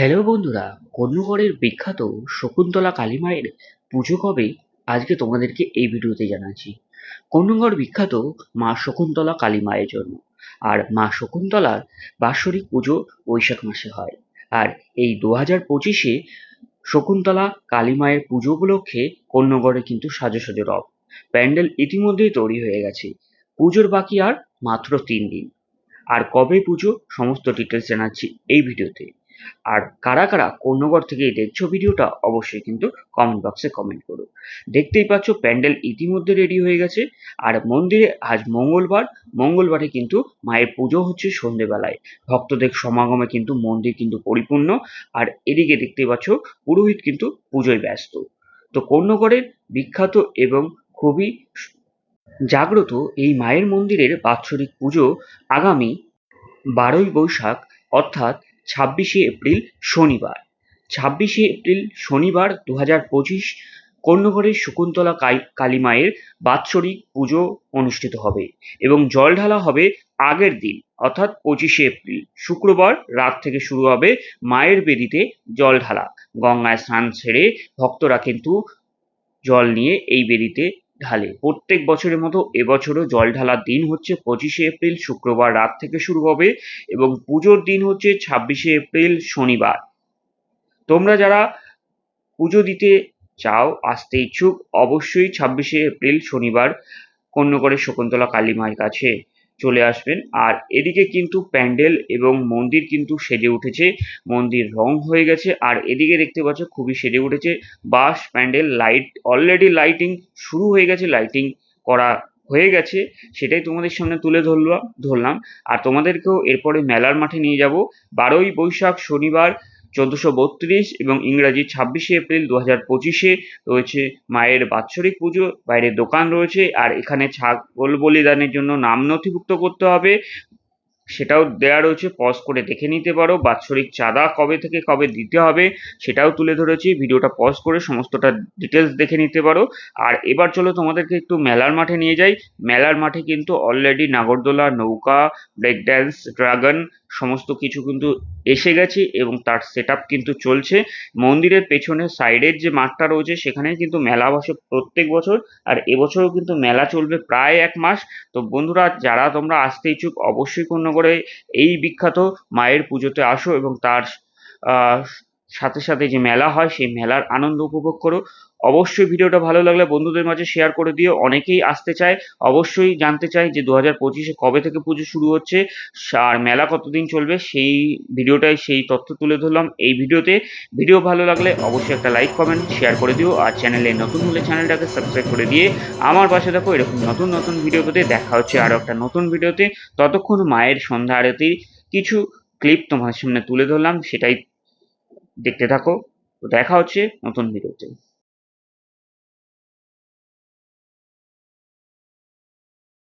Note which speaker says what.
Speaker 1: Hello বন্ধুরা কর্ণগড়ের বিখ্যাত শকুন্তলা কালী মায়ের পুজো কবে? আজকে তোমাদেরকে এই ভিডিওতে জানাচ্ছি। কর্ণগড় বিখ্যাত মা শকুন্তলা কালী মায়ের জন্য আর মা শকুন্তলার বাৎসরিক পুজো বৈশাখ মাসে হয়। আর এই দু হাজার পঁচিশে শকুন্তলা কালী মায়ের পুজো উপলক্ষে কর্ণগড়ে কিন্তু সাজো সাজো রব। প্যান্ডেল ইতিমধ্যেই তৈরি হয়ে গেছে। পুজোর বাকি আর মাত্র তিন দিন। আর কবে পুজো? সমস্ত ডিটেলস জানাচ্ছি এই ভিডিওতে। আর কারা কারা কর্ণগড় থেকে দেখছ ভিডিওটা অবশ্যই কিন্তু কমেন্ট বক্সে কমেন্ট করো। দেখতেই পাচ্ছ প্যান্ডেল ইতিমধ্যে রেডি হয়ে গেছে। আর মন্দিরে আজ মঙ্গলবার, মঙ্গলবারে কিন্তু মায়ের পুজো হচ্ছে সন্ধেবেলায়। ভক্তদের সমাগমে কিন্তু মন্দির কিন্তু পরিপূর্ণ। আর এদিকে দেখতেই পাচ্ছ পুরোহিত কিন্তু পুজোয় ব্যস্ত। তো কর্ণগড়ের বিখ্যাত এবং খুবই জাগ্রত এই মায়ের মন্দিরের বাৎসরিক পুজো আগামী বারোই বৈশাখ, অর্থাৎ ছাব্বিশে এপ্রিল শনিবার। ছাব্বিশে এপ্রিল শনিবার দু হাজার পঁচিশ কর্ণগড়ের শকুন্তলা কালী মায়ের বাৎসরিক পুজো অনুষ্ঠিত হবে এবং জল ঢালা হবে আগের দিন, অর্থাৎ পঁচিশে এপ্রিল। শুক্রবার রাত থেকে শুরু হবে মায়ের বেদিতে জল ঢালা। গঙ্গায় স্নান সেরে ভক্তরা কিন্তু জল নিয়ে এই বেদিতে ঢালে। প্রত্যেক বছরের মতো এবছরও জল ঢালার দিন হচ্ছে পঁচিশে এপ্রিল শুক্রবার রাত থেকে শুরু হবে এবং পুজোর দিন হচ্ছে ছাব্বিশে এপ্রিল শনিবার। তোমরা যারা পুজো দিতে চাও, আসতে ইচ্ছুক, অবশ্যই ছাব্বিশে এপ্রিল শনিবার কন্যগড়ের শকুন্তলা কালী মায়ের কাছে চলে আসবেন। আর এদিকে কিন্তু প্যান্ডেল এবং মন্দির কিন্তু সেজে উঠেছে। মন্দির রং হয়ে গেছে। আর এদিকে দেখতে পাচ্ছ, খুবই সেজে উঠেছে। বাস প্যান্ডেল, লাইট অলরেডি লাইটিং শুরু হয়ে গেছে। লাইটিং করা হয়ে গেছে। সেটাই তোমাদের সামনে তুলে ধরলাম ধরলাম। আর তোমাদেরকেও এরপরে মেলার মাঠে নিয়ে যাব। বারোই বৈশাখ শনিবার চোদ্দোশো বত্রিশ এবং ইংরাজি ছাব্বিশে এপ্রিল দু হাজার পঁচিশে রয়েছে মায়ের বাৎসরিক পুজো বাইরে দোকান রয়েছে, আর এখানে ছাগল বলিদানের জন্য নাম নথিভুক্ত করতে হবে। সেটাও দেওয়া রয়েছে পজ করে দেখে নিতে পারো, বাৎসরিক চাঁদা কবে থেকে কবে দিতে হবে সেটাও তুলে ধরেছি, ভিডিওটা পজ করে সমস্তটা ডিটেলস দেখে নিতে পারো। আর এবার চলো তোমাদেরকে একটু মেলার মাঠে নিয়ে যাই। মেলার মাঠে কিন্তু অলরেডি নাগরদোলা, নৌকা ব্রেক ড্যান্স ড্রাগন সমস্ত কিছু কিন্তু এসে গেছে এবং তার সেট কিন্তু চলছে। মন্দিরের পেছনে সাইডের যে মাঠটা রয়েছে, সেখানে কিন্তু মেলা বসে প্রত্যেক বছর। আর এবছরও কিন্তু মেলা চলবে প্রায় এক মাস। তো বন্ধুরা, যারা তোমরা আসতে ইচ্ছুক, অবশ্যই কোনো করে এই বিখ্যাত মায়ের পুজোতে আসো এবং তার সাথে সাথে যে মেলা হয়, সেই মেলার আনন্দ উপভোগ করো। অবশ্যই ভিডিওটা ভালো লাগলে বন্ধুদের মাঝে শেয়ার করে দিও। অনেকেই আসতে চায়, অবশ্যই জানতে চাই যে দু হাজার পঁচিশে কবে থেকে পুজো শুরু হচ্ছে আর মেলা কতদিন চলবে, সেই ভিডিওটাই সেই তথ্য তুলে ধরলাম। এই ভিডিওতে ভিডিও ভালো লাগলে অবশ্যই একটা লাইক কমেন্ট শেয়ার করে দিও। আর চ্যানেলে নতুন হলে চ্যানেলটাকে সাবস্ক্রাইব করে দিয়ে আমার পাশে দেখো এরকম নতুন নতুন ভিডিও পেতে দেখা হচ্ছে আরও একটা নতুন ভিডিওতে। ততক্ষণ মায়ের সন্ধ্যা আরতির কিছু ক্লিপ তোমার সামনে তুলে ধরলাম, সেটাই দেখতে থাকো। তো দেখা হচ্ছে নতুন ভিডিওতে।